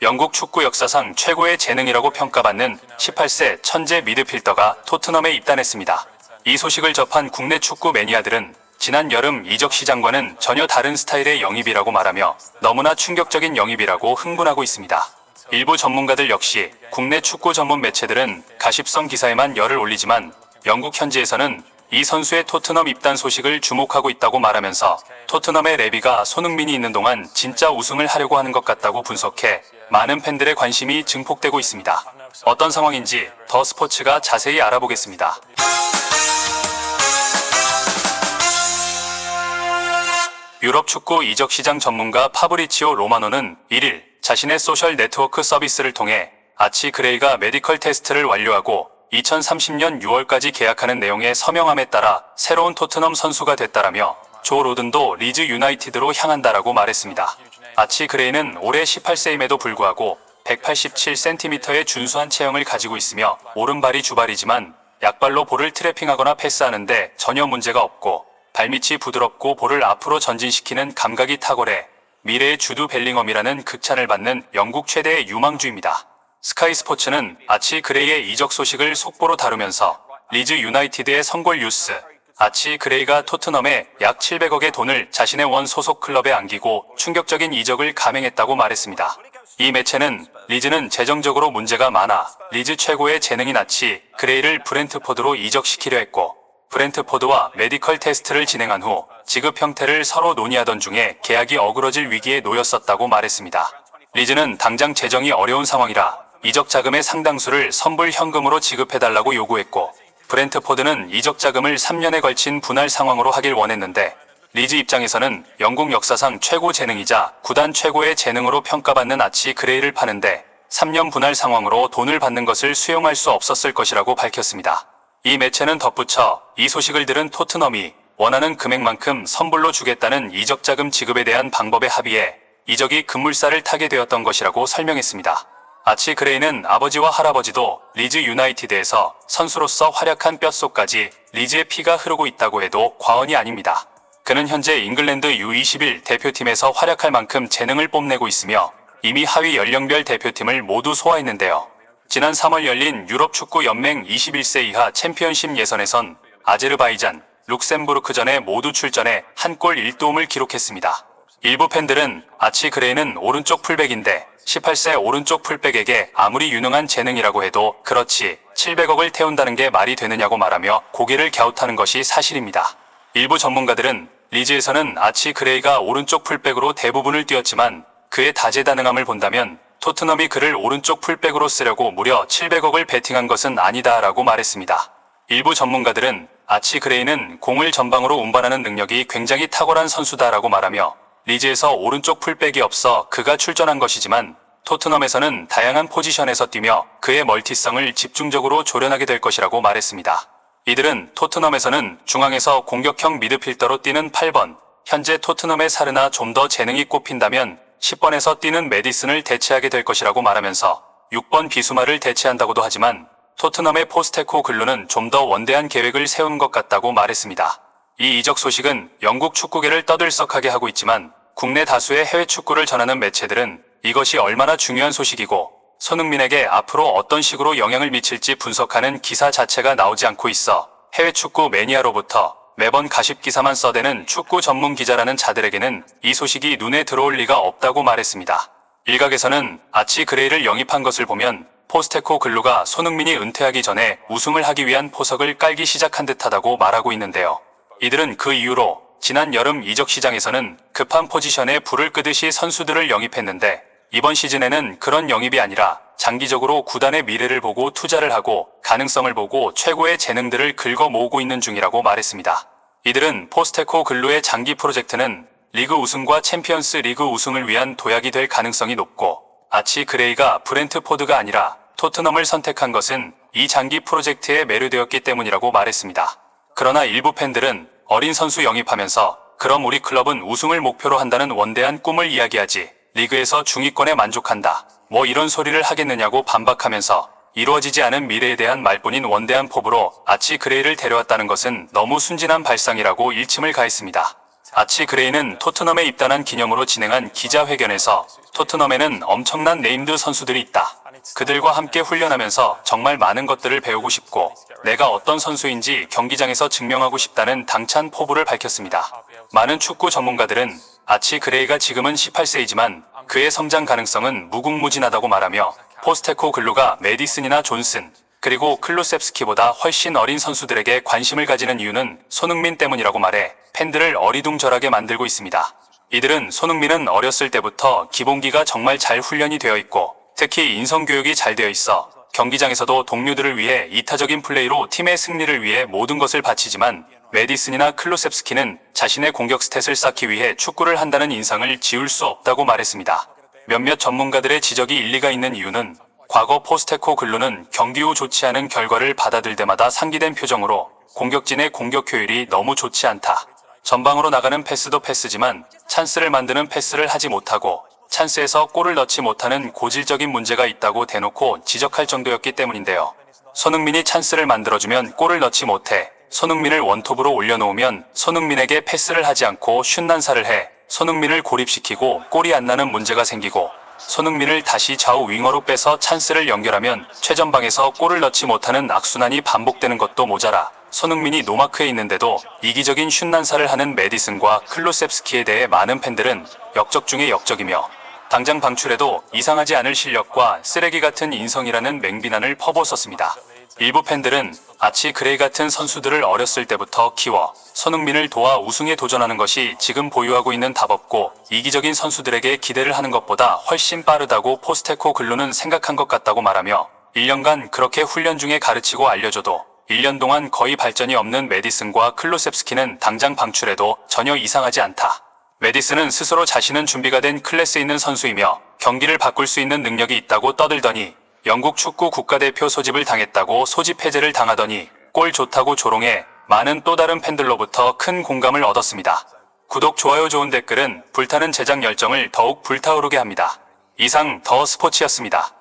영국 축구 역사상 최고의 재능이라고 평가받는 18세 천재 미드필더가 토트넘에 입단했습니다. 이 소식을 접한 국내 축구 매니아들은 지난 여름 이적 시장과는 전혀 다른 스타일의 영입이라고 말하며 너무나 충격적인 영입이라고 흥분하고 있습니다. 일부 전문가들 역시 국내 축구 전문 매체들은 가십성 기사에만 열을 올리지만 영국 현지에서는 이 선수의 토트넘 입단 소식을 주목하고 있다고 말하면서 토트넘의 레비가 손흥민이 있는 동안 진짜 우승을 하려고 하는 것 같다고 분석해 많은 팬들의 관심이 증폭되고 있습니다. 어떤 상황인지 더 스포츠가 자세히 알아보겠습니다. 유럽 축구 이적 시장 전문가 파브리치오 로마노는 1일 자신의 소셜 네트워크 서비스를 통해 아치 그레이가 메디컬 테스트를 완료하고 2030년 6월까지 계약하는 내용의 서명함에 따라 새로운 토트넘 선수가 됐다라며 조 로든도 리즈 유나이티드로 향한다라고 말했습니다. 아치 그레이는 올해 18세임에도 불구하고 187cm의 준수한 체형을 가지고 있으며 오른발이 주발이지만 약발로 볼을 트래핑하거나 패스하는데 전혀 문제가 없고 발밑이 부드럽고 볼을 앞으로 전진시키는 감각이 탁월해 미래의 주두 벨링엄이라는 극찬을 받는 영국 최대의 유망주입니다. 스카이 스포츠는 아치 그레이의 이적 소식을 속보로 다루면서 리즈 유나이티드의 성골 뉴스, 아치 그레이가 토트넘에 약 700억의 돈을 자신의 원 소속 클럽에 안기고 충격적인 이적을 감행했다고 말했습니다. 이 매체는 리즈는 재정적으로 문제가 많아 리즈 최고의 재능인 아치 그레이를 브렌트포드로 이적시키려 했고 브렌트포드와 메디컬 테스트를 진행한 후 지급 형태를 서로 논의하던 중에 계약이 어그러질 위기에 놓였었다고 말했습니다. 리즈는 당장 재정이 어려운 상황이라 이적 자금의 상당수를 선불 현금으로 지급해달라고 요구했고 브렌트포드는 이적 자금을 3년에 걸친 분할 상황으로 하길 원했는데 리즈 입장에서는 영국 역사상 최고 재능이자 구단 최고의 재능으로 평가받는 아치 그레이를 파는데 3년 분할 상황으로 돈을 받는 것을 수용할 수 없었을 것이라고 밝혔습니다. 이 매체는 덧붙여 이 소식을 들은 토트넘이 원하는 금액만큼 선불로 주겠다는 이적 자금 지급에 대한 방법에 합의해 이적이 급물살을 타게 되었던 것이라고 설명했습니다. 아치 그레이는 아버지와 할아버지도 리즈 유나이티드에서 선수로서 활약한 뼛속까지 리즈의 피가 흐르고 있다고 해도 과언이 아닙니다. 그는 현재 잉글랜드 U21 대표팀에서 활약할 만큼 재능을 뽐내고 있으며 이미 하위 연령별 대표팀을 모두 소화했는데요. 지난 3월 열린 유럽 축구 연맹 21세 이하 챔피언십 예선에선 아제르바이잔, 룩셈부르크전에 모두 출전해 한 골 1도움을 기록했습니다. 일부 팬들은 아치 그레이는 오른쪽 풀백인데 18세 오른쪽 풀백에게 아무리 유능한 재능이라고 해도 그렇지 700억을 태운다는 게 말이 되느냐고 말하며 고개를 갸웃하는 것이 사실입니다. 일부 전문가들은 리즈에서는 아치 그레이가 오른쪽 풀백으로 대부분을 뛰었지만 그의 다재다능함을 본다면 토트넘이 그를 오른쪽 풀백으로 쓰려고 무려 700억을 베팅한 것은 아니다라고 말했습니다. 일부 전문가들은 아치 그레이는 공을 전방으로 운반하는 능력이 굉장히 탁월한 선수다라고 말하며 리즈에서 오른쪽 풀백이 없어 그가 출전한 것이지만 토트넘에서는 다양한 포지션에서 뛰며 그의 멀티성을 집중적으로 조련하게 될 것이라고 말했습니다. 이들은 토트넘에서는 중앙에서 공격형 미드필더로 뛰는 8번, 현재 토트넘의 사르나 좀 더 재능이 꼽힌다면 10번에서 뛰는 메디슨을 대체하게 될 것이라고 말하면서 6번 비수마를 대체한다고도 하지만 토트넘의 포스테코 글루는 좀 더 원대한 계획을 세운 것 같다고 말했습니다. 이 이적 소식은 영국 축구계를 떠들썩하게 하고 있지만 국내 다수의 해외 축구를 전하는 매체들은 이것이 얼마나 중요한 소식이고 손흥민에게 앞으로 어떤 식으로 영향을 미칠지 분석하는 기사 자체가 나오지 않고 있어 해외 축구 매니아로부터 매번 가십 기사만 써대는 축구 전문 기자라는 자들에게는 이 소식이 눈에 들어올 리가 없다고 말했습니다. 일각에서는 아치 그레이를 영입한 것을 보면 포스테코 글루가 손흥민이 은퇴하기 전에 우승을 하기 위한 포석을 깔기 시작한 듯하다고 말하고 있는데요. 이들은 그 이후로 지난 여름 이적 시장에서는 급한 포지션에 불을 끄듯이 선수들을 영입했는데 이번 시즌에는 그런 영입이 아니라 장기적으로 구단의 미래를 보고 투자를 하고 가능성을 보고 최고의 재능들을 긁어 모으고 있는 중이라고 말했습니다. 이들은 포스테코 글루의 장기 프로젝트는 리그 우승과 챔피언스 리그 우승을 위한 도약이 될 가능성이 높고 아치 그레이가 브렌트포드가 아니라 토트넘을 선택한 것은 이 장기 프로젝트에 매료되었기 때문이라고 말했습니다. 그러나 일부 팬들은 어린 선수 영입하면서 그럼 우리 클럽은 우승을 목표로 한다는 원대한 꿈을 이야기하지 리그에서 중위권에 만족한다. 뭐 이런 소리를 하겠느냐고 반박하면서 이루어지지 않은 미래에 대한 말뿐인 원대한 포부로 아치 그레이를 데려왔다는 것은 너무 순진한 발상이라고 일침을 가했습니다. 아치 그레이는 토트넘에 입단한 기념으로 진행한 기자회견에서 토트넘에는 엄청난 네임드 선수들이 있다. 그들과 함께 훈련하면서 정말 많은 것들을 배우고 싶고 내가 어떤 선수인지 경기장에서 증명하고 싶다는 당찬 포부를 밝혔습니다. 많은 축구 전문가들은 아치 그레이가 지금은 18세이지만 그의 성장 가능성은 무궁무진하다고 말하며 포스테코 글루가 메디슨이나 존슨 그리고 클루셉스키보다 훨씬 어린 선수들에게 관심을 가지는 이유는 손흥민 때문이라고 말해 팬들을 어리둥절하게 만들고 있습니다. 이들은 손흥민은 어렸을 때부터 기본기가 정말 잘 훈련이 되어 있고 특히 인성교육이 잘 되어 있어 경기장에서도 동료들을 위해 이타적인 플레이로 팀의 승리를 위해 모든 것을 바치지만 메디슨이나 클루셉스키는 자신의 공격 스탯을 쌓기 위해 축구를 한다는 인상을 지울 수 없다고 말했습니다. 몇몇 전문가들의 지적이 일리가 있는 이유는 과거 포스테코 글루는 경기 후 좋지 않은 결과를 받아들 때마다 상기된 표정으로 공격진의 공격 효율이 너무 좋지 않다. 전방으로 나가는 패스도 패스지만 찬스를 만드는 패스를 하지 못하고 찬스에서 골을 넣지 못하는 고질적인 문제가 있다고 대놓고 지적할 정도였기 때문인데요. 손흥민이 찬스를 만들어주면 골을 넣지 못해 손흥민을 원톱으로 올려놓으면 손흥민에게 패스를 하지 않고 슛난사를 해 손흥민을 고립시키고 골이 안 나는 문제가 생기고 손흥민을 다시 좌우 윙어로 빼서 찬스를 연결하면 최전방에서 골을 넣지 못하는 악순환이 반복되는 것도 모자라 손흥민이 노마크에 있는데도 이기적인 슛난사를 하는 메디슨과 클로셉스키에 대해 많은 팬들은 역적 중의 역적이며 당장 방출해도 이상하지 않을 실력과 쓰레기 같은 인성이라는 맹비난을 퍼부었었습니다. 일부 팬들은 아치 그레이 같은 선수들을 어렸을 때부터 키워 손흥민을 도와 우승에 도전하는 것이 지금 보유하고 있는 답없고 이기적인 선수들에게 기대를 하는 것보다 훨씬 빠르다고 포스테코 글루는 생각한 것 같다고 말하며 1년간 그렇게 훈련 중에 가르치고 알려줘도 1년 동안 거의 발전이 없는 메디슨과 클로셉스키는 당장 방출해도 전혀 이상하지 않다. 메디슨은 스스로 자신은 준비가 된 클래스 있는 선수이며 경기를 바꿀 수 있는 능력이 있다고 떠들더니 영국 축구 국가대표 소집을 당했다고 소집 해제를 당하더니 골 좋다고 조롱해 많은 또 다른 팬들로부터 큰 공감을 얻었습니다. 구독, 좋아요, 좋은 댓글은 불타는 제작 열정을 더욱 불타오르게 합니다. 이상 더 스포츠였습니다.